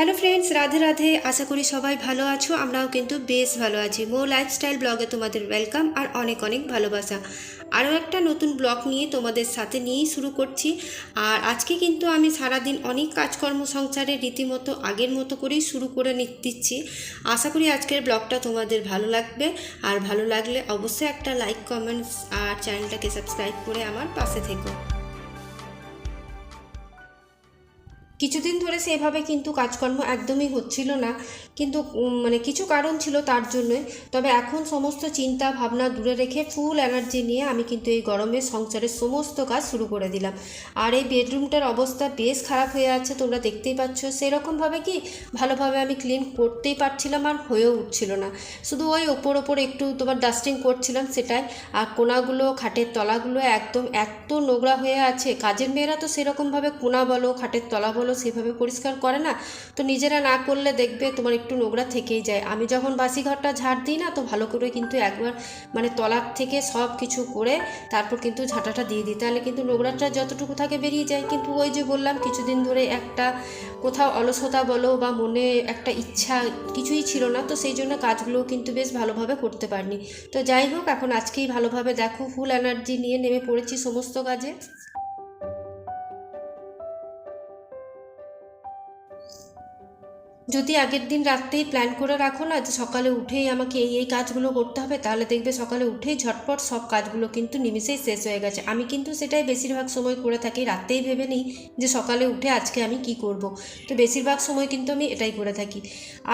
Hello friends Radhe Radhe আশা করি সবাই ভালো আছো, আমরাও কিন্তু বেশ ভালো আছি। মো লাইফস্টাইল ব্লগে তোমাদের ওয়েলকাম আর অনেক অনেক ভালোবাসা। আরও একটা নতুন ব্লগ নিয়ে তোমাদের সাথে নিয়েই শুরু করছি। আর আজকে কিন্তু আমি সারাদিন অনেক কাজকর্ম সংসারে রীতিমতো আগের মতো করেই শুরু করে দিচ্ছি। আশা করি আজকের ব্লগটা তোমাদের ভালো লাগবে। আর ভালো লাগলে অবশ্যই একটা লাইক কমেন্টস আর চ্যানেলটাকে সাবস্ক্রাইব করে আমার পাশে থেকো। কিছুদিন ধরে সেভাবে কিন্তু কাজকর্ম একদমই হচ্ছিল না। কিন্তু মানে কিছু কারণ ছিল তার জন্যই তবে এখন সমস্ত চিন্তা, ভাবনা দূরে রেখে ফুল এনার্জি নিয়ে আমি কিন্তু এই গরমে সংসারের সমস্ত কাজ শুরু করে দিলাম। আর এই বেডরুমটার অবস্থা বেশ খারাপ হয়ে আছে, তোমরা দেখতেই পাচ্ছ। সেরকমভাবে কি ভালোভাবে আমি ক্লিন করতেই পারছিলাম আর হয়েও উঠছিল না। শুধু ওই ওপর ওপর একটু তোমার ডাস্টিং করছিলাম সেটাই। আর কোনাগুলো, খাটের তলাগুলো একদম এত নোংরা হয়ে আছে। কাজের মেয়েরা তো সেরকমভাবে কোনা বলো, খাটের তলা বলো সেভাবে পরিষ্কার করে না। তো নিজেরা না করলে দেখবে তোমার একটু নোংরা থেকেই যায়। আমি যখন বাসি ঘরটা ঝাড় দিই না, তো ভালো করে কিন্তু একবার মানে তলার থেকে সব কিছু করে তারপর কিন্তু ঝাঁটাটা দিয়ে দিই। তাহলে কিন্তু নোংরাটা যতটুকু থাকে বেরিয়ে যায়। কিন্তু ওই যে বললাম, কিছুদিন ধরে একটা কোথাও অলসতা বলো বা মনে একটা ইচ্ছা কিছুই ছিল না, তো সেই জন্য কাজগুলোও কিন্তু বেশ ভালোভাবে করতে পারিনি। তো যাই হোক, এখন আজকেই ভালোভাবে দেখো ফুল এনার্জি নিয়ে নেমে পড়েছি সমস্ত কাজে। যদি আগের দিন রাত্রেই প্ল্যান করে রাখো না যে সকালে উঠেই আমাকে এই এই কাজগুলো করতে হবে, তাহলে দেখবে সকালে উঠেই ঝটপট সব কাজগুলো কিন্তু নিমিষেই শেষ হয়ে গেছে। আমি কিন্তু সেটাই বেশিরভাগ সময় করে থাকি রাতেই ভেবে নিই যে সকালে উঠে আজকে আমি কি করব। তো বেশিরভাগ সময় কিন্তু আমি এটাই করে থাকি।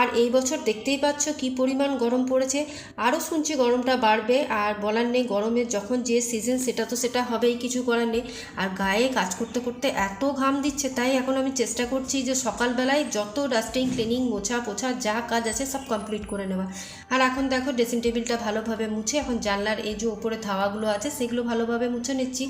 আর এই বছর দেখতেই পাচ্ছ কি পরিমাণ গরম পড়েছে। আরও শুনছি গরমটা বাড়বে, আর বলার নেই গরমের যখন যে সিজন সেটা তো সেটা হবেই, কিছু করার নেই। আর গায়ে কাজ করতে করতে এত ঘাম দিচ্ছে, তাই এখন আমি চেষ্টা করছি যে সকালবেলায় যত ডাস্টিং ক্লিনিং মোছা পোছা, যা কাজ আছে সব কমপ্লিট করে নেওয়া। আর এখন দেখো ড্রেসিং টেবিলটা ভালোভাবে মুছে, এখন জানলার এই যে ওপরে ধাওয়াগুলো আছে সেগুলো ভালোভাবে মুছে নিচ্ছি।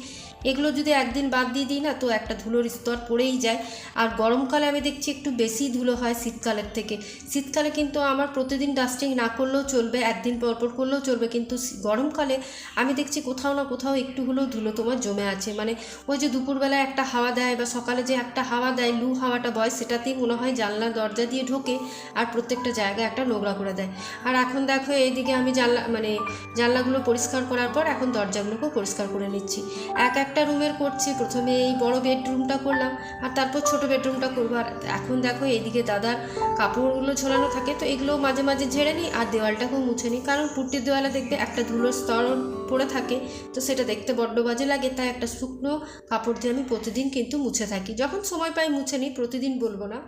এগুলো যদি একদিন বাদ দিয়ে দিই না, তো একটা ধুলোর স্তর পড়েই যায়। আর গরমকালে আমি দেখছি একটু বেশি ধুলো হয় শীতকালের থেকে। শীতকালে কিন্তু আমার প্রতিদিন ডাস্টিং না করলেও চলবে, একদিন পর পর করলেও চলবে। কিন্তু গরমকালে আমি দেখছি কোথাও না কোথাও একটু হলেও ধুলো তোমার জমে আছে। মানে ওই যে দুপুরবেলায় একটা হাওয়া দেয় বা সকালে যে একটা হাওয়া দেয়, লু হাওয়াটা বয়, সেটাতেই মনে হয় জানলা দরজা দিয়ে ঢোকে আর প্রত্যেকটা জায়গায় একটা নোংরা করে দেয়। আর এখন দেখো এইদিকে আমি জানলা মানে জানলাগুলো পরিষ্কার করার পর এখন দরজাগুলোকেও পরিষ্কার করে নিচ্ছি। এক একটা রুমের করছি, প্রথমে এই বড় বেডরুমটা করলাম আর তারপর ছোট বেডরুমটা করব। আর এখন দেখো এইদিকে দাদার কাপড়গুলো ঝোলানো থাকে, তো এগুলো মাঝে মাঝে ঝেড়ে নিই আর দেওয়ালটাকেও মুছে নিই। কারণ পুট্টির দেওয়ালে দেখবে একটা ধুলোর স্তর পড়ে থাকে, তো সেটা দেখতে বড্ড বাজে লাগে, তাই একটা শুকনো কাপড় দিয়ে আমি প্রতিদিন কিন্তু মুছে থাকি। যখন সময় পাই মুছে নিই, প্রতিদিন বলব না।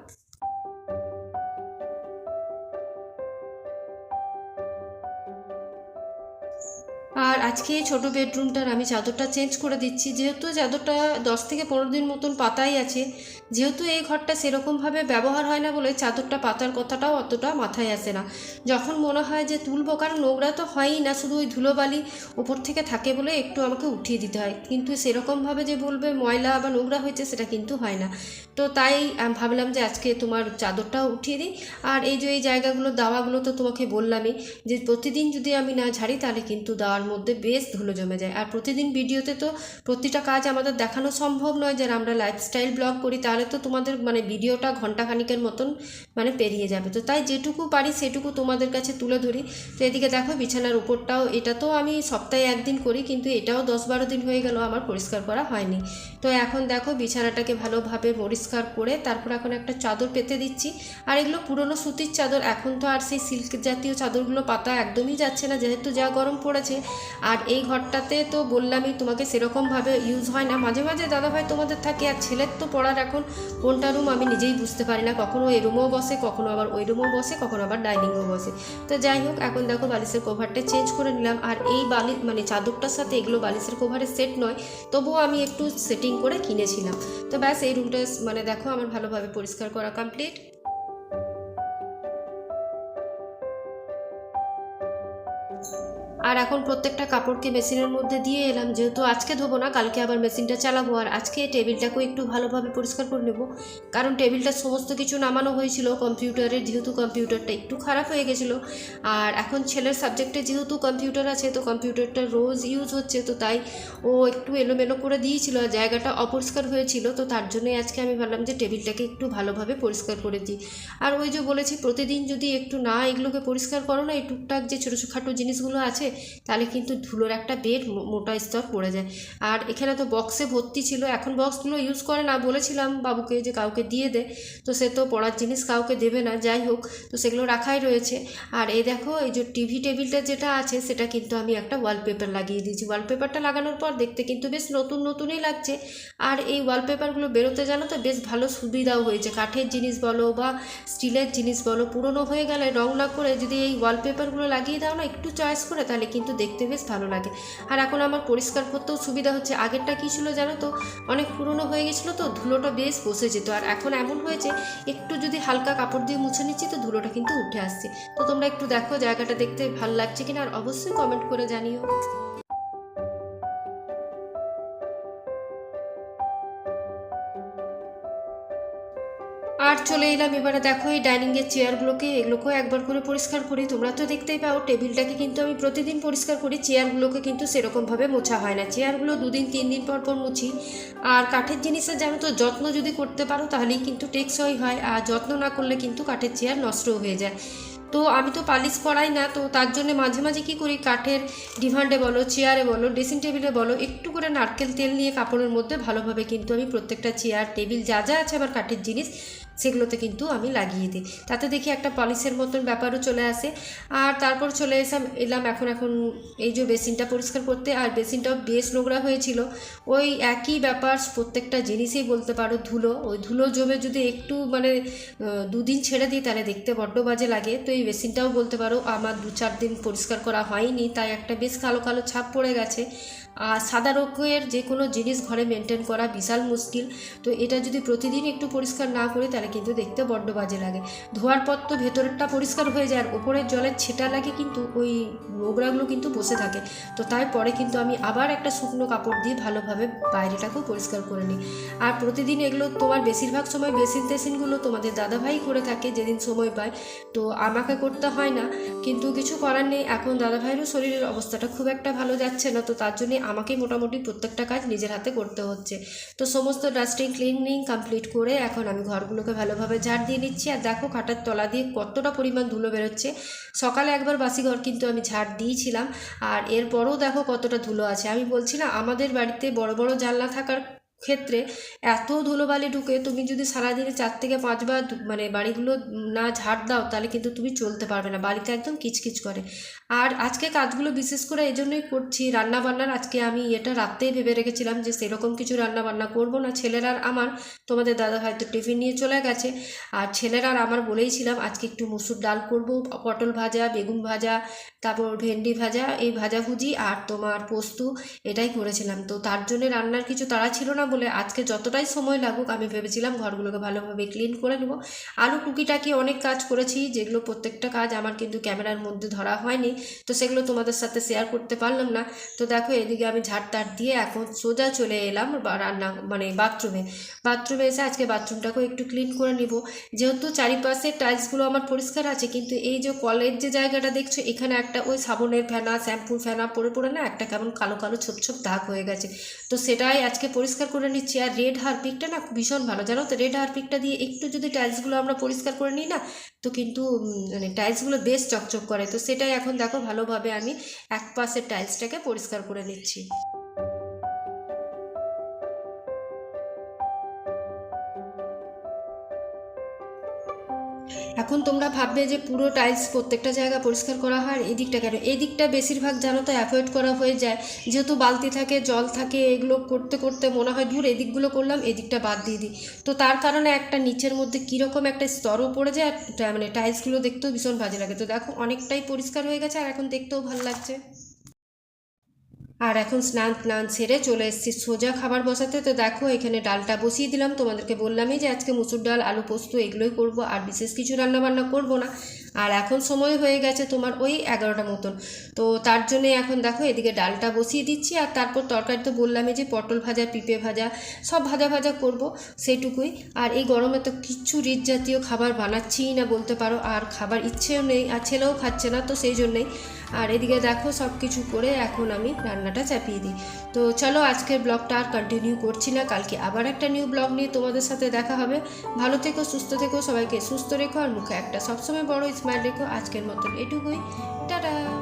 আর আজকে ছোটো বেডরুমটার আমি চাদরটা চেঞ্জ করে দিচ্ছি। যেহেতু চাদরটা দশ থেকে পনেরো দিন মতন পাতাই আছে, যেহেতু এই ঘরটা সেরকমভাবে ব্যবহার হয় না বলে চাদরটা পাতার কথাটাও অতটা মাথায় আসে না। যখন মনে হয় যে তুলবো, কারণ নোংরা তো হয়ই না, শুধু ওই ধুলোবালি উপর থেকে থাকে বলে একটু আমাকে উঠিয়ে দিতে হয়। কিন্তু সেরকমভাবে যে বলবে ময়লা বা নোংরা হয়েছে, সেটা কিন্তু হয় না। তো তাই ভাবলাম যে আজকে তোমার চাদরটাও উঠিয়ে দিই। আর এই যে এই জায়গাগুলো, দাওয়াগুলো তো তোমাকে বললামই যে প্রতিদিন যদি আমি না ঝাড়ি, তাহলে কিন্তু দাওয়ার মধ্যে বেশ ধুলো জমে যায়। আর প্রতিদিন ভিডিওতে তো প্রতিটা কাজ আমাদের দেখানো সম্ভব নয় যে আমরা লাইফস্টাইল ব্লগ করি, তাহলে তো তোমাদের মানে ভিডিওটা ঘন্টাখানিকের মতন মানে পেরিয়ে যাবে। তো তাই যেটুকু পারি সেটুকু তোমাদের কাছে তুলে ধরি। তো এদিকে দেখো বিছানার উপরটাও, এটা তো আমি সপ্তাহে একদিন করি, কিন্তু এটাও দশ বারো দিন হয়ে গেল আমার পরিষ্কার করা হয়নি। তো এখন দেখো বিছানাটাকে ভালোভাবে পরিষ্কার করে তারপর এখন একটা চাদর পেতে দিচ্ছি। আর এগুলো পুরনো সুতির চাদর, এখন তো আর সেই সিল্ক জাতীয় চাদরগুলো পাতা একদমই যাচ্ছে না, যেহেতু যা গরম পড়েছে আর এই ঘরটাতে তো বললামই, তোমাকে সেরকমভাবে ইউজ হয় না। মাঝে মাঝে দাদাভাই তোমাদের থাকে, আর ছেলের তো পড়ার এখন কোনটা রুম আমি নিজেই বুঝতে পারি না। কখনো এই রুমেও বসে, কখনো আবার ওই রুমেও বসে, কখনো আবার ডাইনিংও বসে। তো যাই হোক, এখন দেখো বালিশের কভারটা চেঞ্জ করে নিলাম। আর এই বালি মানে চাদরটার সাথে এগুলো বালিশের কভারের সেট নয়, তবুও আমি একটু সেটিং করে কিনেছিলাম। তো ব্যাস, এই রুমটা মানে দেখো আমার ভালোভাবে পরিষ্কার করা কমপ্লিট আর এখন প্রত্যেকটা কাপড়কে মেশিনের মধ্যে দিয়ে এলাম, যেহেতু আজকে ধোবো না, কালকে আবার মেশিনটা চালাবো। আর আজকে টেবিলটাকেও একটু ভালোভাবে পরিষ্কার করে নেব। কারণ টেবিলটা সমস্ত কিছু নামানো হয়েছিল, কম্পিউটারের, যেহেতু কম্পিউটারটা একটু খারাপ হয়ে গেছিল। আর এখন ছেলের সাবজেক্টে যেহেতু কম্পিউটার আছে, তো কম্পিউটারটা রোজ ইউজ হচ্ছে, তো তাই ও একটু এলোমেলো করে দিয়েছিল আর জায়গাটা অপরিষ্কার হয়েছিল, তো তার জন্যই আজকে আমি ভাবলাম যে টেবিলটাকে একটু ভালোভাবে পরিষ্কার করে দিই। আর ওই যে বলেছি, প্রতিদিন যদি একটু না এগুলোকে পরিষ্কার করো না, এই টুকটাক যে ছোটো খাটো জিনিসগুলো আছে তাহলে কিন্তু ধুলোর একটা বেড মোটা স্তর পড়ে যায়। আর এখানে তো বক্সে ভর্তি ছিল, এখন বক্সগুলো ইউজ করে না বলেছিলাম বাবুকে যে কাউকে দিয়ে দে। তো সে তো পড়ার জিনিস কাউকে দেবে না, যাই হোক, তো সেগুলো রাখাই রয়েছে। আর এই দেখো, এই যে টিভি টেবিলটা যেটা আছে, সেটা কিন্তু আমি একটা ওয়ালপেপার লাগিয়ে দিয়েছি। ওয়ালপেপারটা লাগানোর পর দেখতে কিন্তু বেশ নতুন নতুনই লাগছে। আর এই ওয়ালপেপারগুলো বেরোতে জানো তো, বেশ ভালো সুবিধাও হয়েছে। কাঠের জিনিস বলো বা স্টিলের জিনিস বলো, পুরনো হয়ে গেলে রং না করে যদি এই ওয়ালপেপারগুলো লাগিয়ে দাও না, একটু চয়েস করে তাহলে কিন্তু দেখতে বেশ ভালো লাগে। আর এখন আমার পরিষ্কার করতেও সুবিধা হচ্ছে। আগেরটা কী ছিল জানো তো? অনেক পুরনো হয়ে গেছিল তো, ধুলোটা বেশ বসে যেত। আর এখন এমন হয়েছে, একটু যদি হালকা কাপড় দিয়ে মুছে নিচ্ছি তো ধুলোটা কিন্তু উঠে আসছে। তো তোমরা একটু দেখো জায়গাটা দেখতে ভালো লাগছে কিনা, আর অবশ্যই কমেন্ট করে জানিও। আর চলে এলাম, এবারে দেখো এই ডাইনিংয়ের চেয়ারগুলোকে এগুলোকেও একবার করে পরিষ্কার করি। তোমরা তো দেখতেই পাও, টেবিলটাকে কিন্তু আমি প্রতিদিন পরিষ্কার করি চেয়ারগুলোকে কিন্তু সেরকমভাবে মোছা হয় না। চেয়ারগুলো দুদিন, তিন দিন পর পর মুছি। আর কাঠের জিনিসের জানো তো, যত্ন যদি করতে পারো, তাহলেই কিন্তু টেকসই হয়, আর যত্ন না করলে কিন্তু কাঠের চেয়ার নষ্টও হয়ে যায়। তো আমি তো পালিশ করাই না, তো তার জন্য মাঝে মাঝে কী করি, কাঠের ডিভান্ডে বলো চেয়ারে বলো ড্রেসিং টেবিলে বলো, একটু করে নারকেল তেল নিয়ে কাপড়ের মধ্যে ভালোভাবে কিন্তু আমি প্রত্যেকটা চেয়ার টেবিল যা যা আছে আমার কাঠের জিনিস সেগুলোতে কিন্তু আমি লাগিয়ে দিই। তাতে দেখি একটা পলিশের মতন ব্যাপারও চলে আসে। আর তারপর চলে এসাম, এলাম এখন এখন এই যে বেসিনটা পরিষ্কার করতে, আর বেসিনটাও বেশ নোংরা হয়েছিল। ওই একই ব্যাপার প্রত্যেকটা জিনিসেই বলতে পারো ধুলো। ওই ধুলো জমে যদি একটু মানে দুদিন ছেড়ে দিই, তাহলে দেখতে বড্ড বাজে লাগে। তো এই বেসিনটাও বলতে পারো আমার দু চার দিন পরিষ্কার করা হয়নি, তাই একটা বেশ কালো কালো ছাপ পড়ে গেছে। আর সাদা রঙের যে কোনো জিনিস ঘরে মেনটেন করা বিশাল মুশকিল। তো এটা যদি প্রতিদিন একটু পরিষ্কার না করি, তাহলে কিন্তু দেখতে বড্ড বাজে লাগে। ধোয়ার পর তো ভেতরেরটা পরিষ্কার হয়ে যায়, আর ওপরের জলের ছেটা লাগে কিন্তু ওই নোংরাগুলো কিন্তু বসে থাকে। তো তাই পরে কিন্তু আমি আবার একটা শুকনো কাপড় দিয়ে ভালোভাবে বাইরেটাকেও পরিষ্কার করে নিই। আর প্রতিদিন এগুলো তোমার বেশিরভাগ সময় বেসিন টেসিনগুলো তোমাদের দাদাভাই করে থাকে, যেদিন সময় পায়। তো আমাকে করতে হয় না, কিন্তু কিছু করার নেই। এখন দাদাভাইয়েরও শরীরের অবস্থাটা খুব একটা ভালো যাচ্ছে না, তো তার জন্যে আমাকেই মোটামুটি প্রত্যেকটা কাজ নিজের হাতে করতে হচ্ছে। তো সমস্ত ডাস্টিং ক্লিনিং কমপ্লিট করে এখন আমি ঘরগুলোকে ভালোভাবে ঝাড় দিয়ে নিচ্ছি। আর দেখো খাটার তলা দিয়ে কতটা পরিমাণ ধুলো বেরোচ্ছে। সকালে একবার বাসি ঘর কিন্তু আমি ঝাড় দিয়েছিলাম। আর এরপরও দেখো কতটা ধুলো আছে। আমি বলছিলাম আমাদের বাড়িতে বড় বড় জানলা থাকার ক্ষেত্রে এত ধুলোবালি ঢুকে তুমি যদি সারাদিনে চার থেকে পাঁচবার মানে বাড়িগুলো না ঝাড় দাও, তাহলে কিন্তু তুমি চলতে পারবে না। বাড়িতে একদম কিচকিচ করে। আর আজকে কাজগুলো বিশেষ করে এই জন্যই করছি, রান্নাবান্নার আজকে আমি এটা রাত্রেই ভেবে রেখেছিলাম যে সেরকম কিছু রান্নাবান্না করব না। ছেলেরা আর আমার, তোমাদের দাদা হয়তো টিফিন নিয়ে চলে গেছে। আর ছেলেরা আর আমার বলেইছিলাম, আজকে একটু মুসুর ডাল করব, পটল ভাজা, বেগুন ভাজা, তারপর ভেন্ডি ভাজা, এই ভাজাভুজি আর তোমার পোস্ত, এটাই করেছিলাম। তো তার জন্য রান্নার কিছু তাড়া ছিল না বলে আজকে যতটাই সময় লাগুক, আমি ভেবেছিলাম ঘরগুলোকে ভালোভাবে ক্লিন করে নেব। আলু টুকিটাকি অনেক কাজ করেছি, যেগুলো প্রত্যেকটা কাজ আমার কিন্তু ক্যামেরার মধ্যে ধরা হয়নি, তো সেগুলো তোমাদের সাথে শেয়ার করতে পারলাম না। তো দেখো, এদিকে আমি ঝাড় দিয়ে এখন সোজা চলে এলাম রান্না মানে বাথরুমে বাথরুমে এসে আজকে বাথরুমটাকেও একটু ক্লিন করে নিব। যেহেতু চারিপাশে টাইলসগুলো আমার পরিষ্কার আছে, কিন্তু এই যে কলের যে জায়গাটা দেখছ, এখানে একটা ওই সাবনের ফেনা শ্যাম্পুর ফেনা পড়ে পড়ে না, একটা কেমন কালো কালো ছোপ ছোপ দাগ হয়ে গেছে। তো সেটাই আজকে পরিষ্কার করে নিচ্ছি। আর রেড হারপিকটা না ভীষণ ভালো। জানো তো রেড হারপিকটা দিয়ে একটু যদি টাইলসগুলো আমরা পরিষ্কার করে নিই না, তো কিন্তু মানে টাইলসগুলো বেশ চকচক করে। তো সেটাই এখন দেখো ভালোভাবে আমি এক পাশের টাইলসটাকে পরিষ্কার করে নিচ্ছি। এখন তোমরা ভাববে যে পুরো টাইলস প্রত্যেকটা জায়গা পরিষ্কার করা হয়, এই দিকটা কেন? এই দিকটা বেশিরভাগ জানো তো অ্যাভয়েড করা হয়ে যায়। যেহেতু বালতি থাকে, জল থাকে, এগুলো করতে করতে মনে হয়, ধুর এদিকগুলো করলাম এদিকটা বাদ দিয়ে দিই। তো তার কারণে একটা নিচের মধ্যে কীরকম একটা স্তরও পড়ে যায়, আর মানে টাইলসগুলো দেখতেও ভীষণ বাজে লাগে। তো দেখো, অনেকটাই পরিষ্কার হয়ে গেছে, আর এখন দেখতেও ভালো লাগছে। আর এখন স্নান স্নান সেরে চলে এসেছি সোজা খাবার বসাতে। তো দেখো, এখানে ডালটা বসিয়ে দিলাম। তোমাদেরকে বললামই যে আজকে মুসুর ডাল, আলু পোস্ত এগুলোই করব, আর বিশেষ কিছু রান্নাবান্না করব না। আর এখন সময় হয়ে গেছে তোমার ওই এগারোটা মতন। তো তার জন্যে এখন দেখো, এদিকে ডালটা বসিয়ে দিচ্ছি। আর তারপর তরকারি তো বললামই যে পটল ভাজা, পিঁপে ভাজা, সব ভাজা ভাজা করব সেইটুকুই আর এই গরমে তো কিচ্ছু রিচ জাতীয় খাবার বানাচ্ছিই না বলতে পারো। আর খাবার ইচ্ছেও নেই, আর ছেলেও খাচ্ছে না, তো সেই জন্যেই। আর এদিকে দেখো সব কিছু করে এখন আমি রান্নাটা চাপিয়ে দিই। তো চলো আজকের ব্লগটা আর কন্টিনিউ করছি না, কালকে আবার একটা নিউ ব্লগ নিয়ে তোমাদের সাথে দেখা হবে। ভালো থেকো, সুস্থ থেকো, সবাইকে সুস্থ রেখো আর মুখে একটা সবসময় বড় স্মাইল রেখো। আজকের মতন এটুকুই। টাটা!